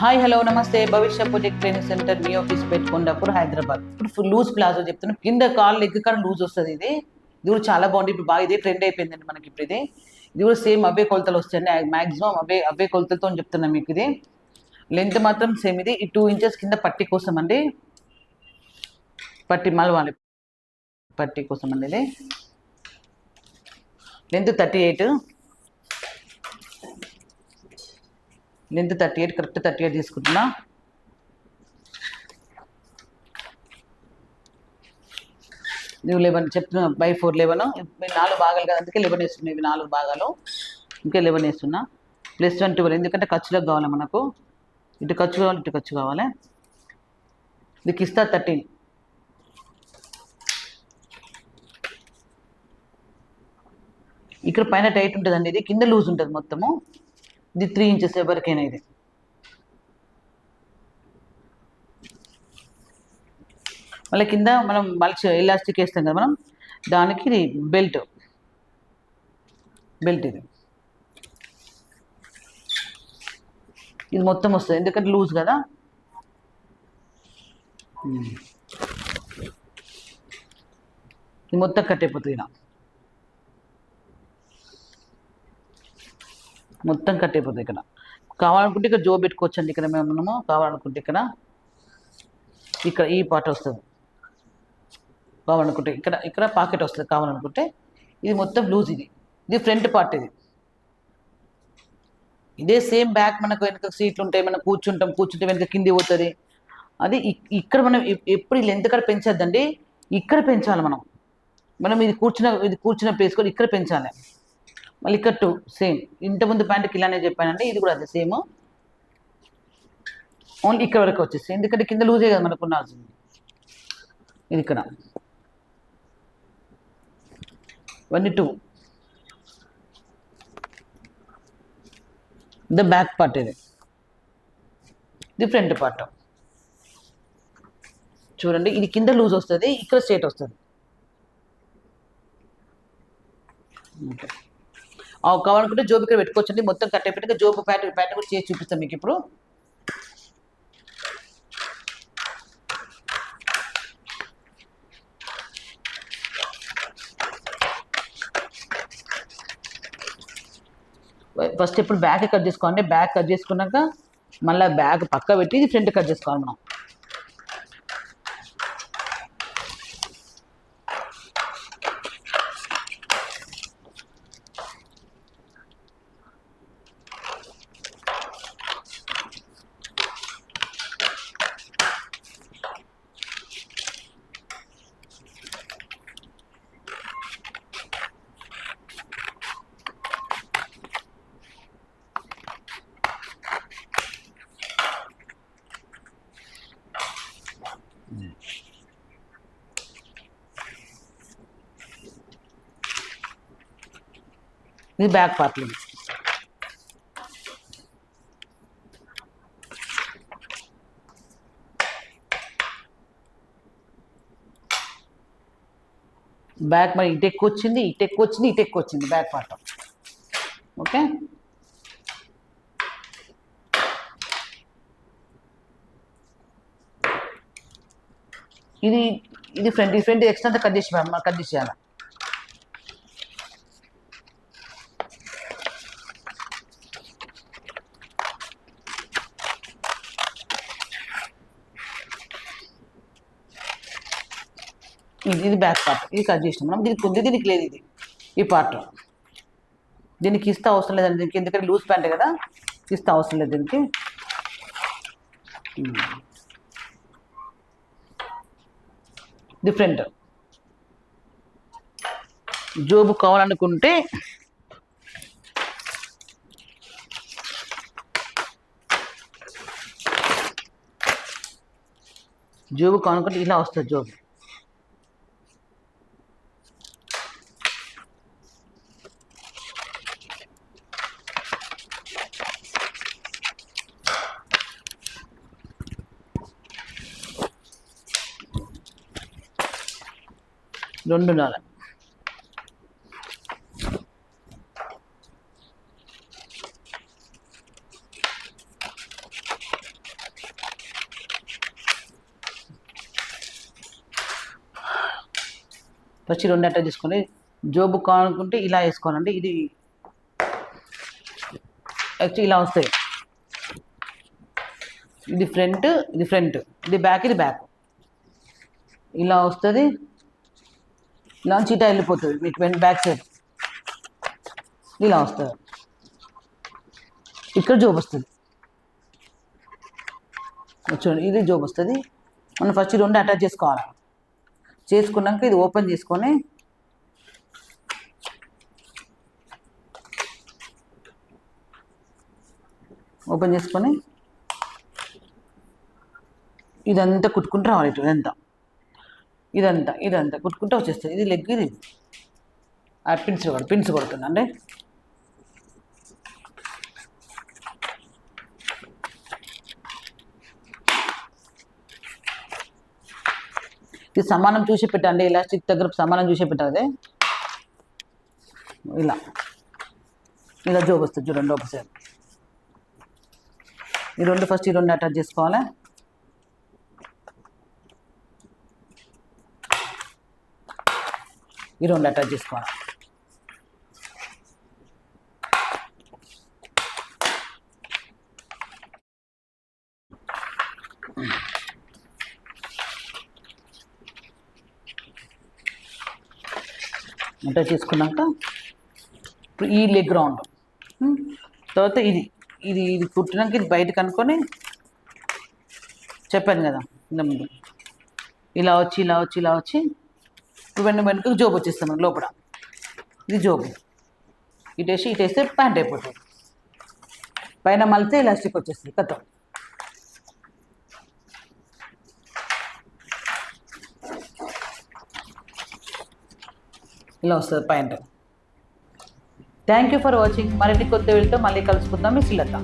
Hi hello నమస్తే. Bhavishya project training centre మీ office పెట్టుకున్నప్పుడు హైదరాబాద్. ఇప్పుడు లూజ్ ప్లాజో చెప్తున్నాం. కింద కాళ్ళు లెగ్ కాడ లూజ్ వస్తుంది ఇది. ఇది కూడా చాలా బాగుంది. ఇప్పుడు బాగా ఇదే ట్రెండ్ అయిపోయిందండి మనకి ఇప్పుడు ఇది. ఇది కూడా సేమ్ అవే కొలతలు వస్తాయండి. మాక్సిమం అవే అవే కొలతలతో చెప్తున్నాం మీకు ఇది. లెంత్ మాత్రం సేమ్ ఇది. ఈ టూ ఇంచెస్ కింద పట్టి కోసం అండి పట్టి మలవాలి. పట్టి కోసం అండి ఇది. Length thirty eight length thirty eight correct thirty eight తీసుకుంటున్నా. నువ్వు లెవెన్ చెప్తున్నా బై ఫోర్ లెవెన్. నాలుగు భాగాలు కదా అందుకే లెవెన్ వేస్తున్నా ఇవి నాలుగు భాగాలు. ఇంకా లెవెన్ వేస్తున్నా. ప్లస్ వన్ ట్వెల్వ్ ఎందుకంటే ఖర్చులకు కావాలి మనకు? ఇటు ఖర్చు కావాలి ఇటు ఖర్చు కావాలి. ఇది కిస్తా థర్టీన్. ఇక్కడ పైన టైట్ ఉంటుందండి ఇది కింద లూజ్ ఉంటుంది మొత్తము. ఇది త్రీ ఇంచెస్ ఎవరికైనా ఇది. మళ్ళీ కింద మనం మల్చి ఎలాస్టిక్ వేస్తాం కదా మనం దానికి ఇది బెల్ట్. బెల్ట్ ఇది. ఇది మొత్తం వస్తుంది ఎందుకంటే లూజ్ కదా. ఇది మొత్తం కట్ అయిపోతుంది ఇలా. మొత్తం కట్ అయిపోతుంది ఇక్కడ. కావాలనుకుంటే ఇక్కడ జో పెట్టుకోవచ్చండి ఇక్కడ మేము మనము కావాలనుకుంటే ఇక్కడ. ఇక్కడ ఈ పార్ట్ వస్తుంది. కావాలనుకుంటే ఇక్కడ ఇక్కడ పాకెట్ వస్తుంది కావాలనుకుంటే. ఇది మొత్తం లూజ్ ఇది. ఇది ఫ్రంట్ పార్ట్ ఇది. ఇదే సేమ్ బ్యాక్ మనకు వెనక సీట్లు ఉంటాయి మనం కూర్చుంటాం కూర్చుంటే వెనక కింది పోతుంది. అది ఇక్కడ మనం ఎప్- ఎప్పుడు లెంత్ ఇక్కడ పెంచద్దండి ఇక్కడ పెంచాలి మనం. మనం ఇది కూర్చున్న ఇది కూర్చున్న ప్లేస్ కూడా ఇక్కడ పెంచాలి. మళ్ళీ ఇక్కడ టూ సేమ్ ఇంతకుముందు ప్యాంట్కి ఇలానే చెప్పానండి ఇది కూడా అదే సేమ్. ఓన్లీ ఇక్కడ వరకు వచ్చేసి ఎందుకంటే కింద లూజే కదా మనకు ఉండాల్సింది. ఇది ఇక్కడ. One two. The back part ఇది. ఇది ఫ్రంట్ పార్ట్. చూడండి ఇది కింద లూజ్ వస్తుంది ఇక్కడ స్ట్రేట్ వస్తుంది ఓకే ఆ, కావాలనుకుంటే జోబు ఇక్కడ పెట్టుకోవచ్చండి. మొత్తం కట్ అయిపోయి జోబు ప్యాట్ ప్యాట్ కూడా చేసి చూపిస్తాం మీకు ఇప్పుడు. ఫస్ట్ ఇప్పుడు బ్యాక్ కట్ చేసుకోండి బ్యాక్ కట్ చేసుకున్నాక మళ్ళీ బ్యాగ్ పక్క పెట్టి ఇది ఫ్రంట్ కట్ చేసుకోవాలి మనం. ఇది బ్యాక్ పార్ట్ బ్యాక్ మరి ఇటు ఎక్కువ వచ్చింది ఇటు ఎక్కువ వచ్చింది ఇటు ఎక్కువ వచ్చింది బ్యాక్ పార్ట్. ఓకే? ఇది ఇది ఫ్రంట్ ఈ ఫ్రంట్ ఎక్స్ట్రా కట్ చేసి కట్ చేసేయాలి? ఇది ఇది బ్యాక్ పార్ట్ ఇది కట్ చేసినాం. మనం దీనికి ఉంది దీనికి లేదు ఇది. ఈ పార్ట్ దీనికి ఇస్తా అవసరం లేదండి దీనికి. ఎందుకంటే లూజ్ ప్యాంట్ కదా? ఇస్తా అవసరం లేదు దీనికి. Hmm. డిఫరెంట్ జోబు కావాలనుకుంటే జోబు కావాలనుకుంటే ఇలా వస్తుంది జోబు. రెండున్నర ఫస్ట్ రెండు అట్లా తీసుకొని జోబు కానుకుంటే ఇలా వేసుకోవాలండి ఇది యాక్చువల్ ఇలా వస్తాయి. ఇది ఫ్రంట్ ఇది ఫ్రంట్. ఇది బ్యాక్ ఇది బ్యాక్. ఇలా వస్తుంది. ఇలా నుంచి ఇటా వెళ్ళిపోతుంది. మీకు వెంట బ్యాక్ సైడ్ ఇలా వస్తుంది ఇక్కడ జోబ్ వస్తుంది. చూడండి ఇది జోబ్ వస్తుంది. మనం ఫస్ట్ రెండు అటాచ్ చేసుకోవాలి? చేసుకున్నాక ఇది ఓపెన్ చేసుకొని ఓపెన్ చేసుకొని ఇదంతా కుట్టుకుంటూ రావాలి ఇటు ఇదంతా ఇదంతా ఇదంతా కుట్టుకుంటే వచ్చేస్తుంది. ఇది లెగ్ ఇది. ఆ పిన్స్ కూడా పిన్స్ కొడుతుందండి. ఇది సమానం చూసి పెట్టండి. ఎలాస్టిక్ దగ్గర సమానం చూసి పెట్టాలి ఇలా. ఇలా జోబ్ వస్తుంది చూడండి ఒకసారి. ఈ రెండు ఫస్ట్ ఈ రెండు అటాచ్ చేసుకోవాలి? ఈ రెండు అటాచ్ చేసుకోవాలి అటాచ్ చేసుకున్నాక ఇప్పుడు ఈ లెగ్ రౌండ్ తర్వాత ఇది ఇది ఇది కుట్టినాక ఇది బయట కనుక్కొని చెప్పాను కదా ఇంత ముందు ఇలా వచ్చి ఇలా వచ్చి ఇలా వచ్చి ఇప్పుడు వెనుక జోబు వచ్చేస్తాం లోపల. ఇది జోబు. ఇటు ఇటేస్తే ఇటు వేస్తే ప్యాంట్ అయిపోతుంది పైన మలితే ఎలాస్టిక్ వచ్చేస్తుంది కథ. ఇలా వస్తుంది pant thank you for watching మరిన్ని కొత్త వీడితో మళ్ళీ కలుసుకుందాం. మీ శ్రీలత.